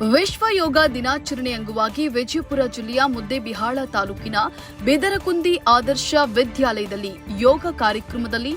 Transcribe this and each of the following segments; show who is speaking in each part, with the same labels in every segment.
Speaker 1: ವಿಶ್ವ ಯೋಗ ದಿನಾಚರಣೆ ಅಂಗವಾಗಿ ವಿಜಯಪುರ ಜಿಲ್ಲೆಯ ಮುದ್ದೇಬಿಹಾಳ ತಾಲೂಕಿನ ಬೆದರಕುಂದಿ ಆದರ್ಶ ವಿದ್ಯಾಲಯದಲ್ಲಿ ಯೋಗ ಕಾರ್ಯಕ್ರಮದಲ್ಲಿ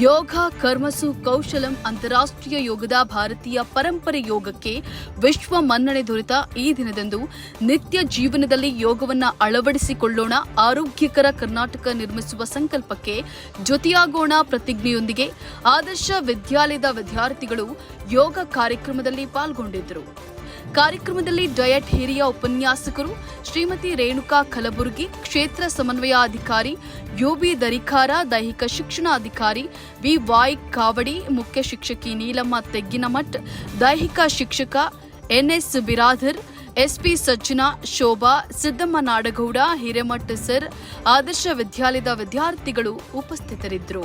Speaker 1: ಯೋಗ ಕರ್ಮಸು ಕೌಶಲಂ ಅಂತಾರಾಷ್ಟ್ರೀಯ ಯೋಗದ ಭಾರತೀಯ ಪರಂಪರೆ ಯೋಗಕ್ಕೆ ವಿಶ್ವ ಮನ್ನಣೆ ದೊರೆತ ಈ ದಿನದಂದು ನಿತ್ಯ ಜೀವನದಲ್ಲಿ ಯೋಗವನ್ನು ಅಳವಡಿಸಿಕೊಳ್ಳೋಣ, ಆರೋಗ್ಯಕರ ಕರ್ನಾಟಕ ನಿರ್ಮಿಸುವ ಸಂಕಲ್ಪಕ್ಕೆ ಜೊತೆಯಾಗೋಣ ಪ್ರತಿಜ್ಞೆಯೊಂದಿಗೆ ಆದರ್ಶ ವಿದ್ಯಾಲಯದ ವಿದ್ಯಾರ್ಥಿಗಳು ಯೋಗ ಕಾರ್ಯಕ್ರಮದಲ್ಲಿ ಪಾಲ್ಗೊಂಡಿದ್ದರು. ಕಾರ್ಯಕ್ರಮದಲ್ಲಿ ಡಯಟ್ ಹಿರಿಯ ಉಪನ್ಯಾಸಕರು ಶ್ರೀಮತಿ ರೇಣುಕಾ ಕಲಬುರ್ಗಿ, ಕ್ಷೇತ್ರ ಸಮನ್ವಯಾಧಿಕಾರಿ ಯೋಬಿ ದರಿಖಾರ, ದೈಹಿಕ ಶಿಕ್ಷಣಾಧಿಕಾರಿ ವಿ ವಾಯ್ ಕಾವಡಿ, ಮುಖ್ಯ ಶಿಕ್ಷಕಿ ನೀಲಮ್ಮ ತೆಗ್ಗಿನಮಠ್, ದೈಹಿಕ ಶಿಕ್ಷಕ NS Biradar SP Sajjana, Shobha, Siddamma Nadagouda, Hiremath sir, Adarsha ವಿದ್ಯಾಲಯದ ವಿದ್ಯಾರ್ಥಿಗಳು ಉಪಸ್ಥಿತರಿದ್ದರು.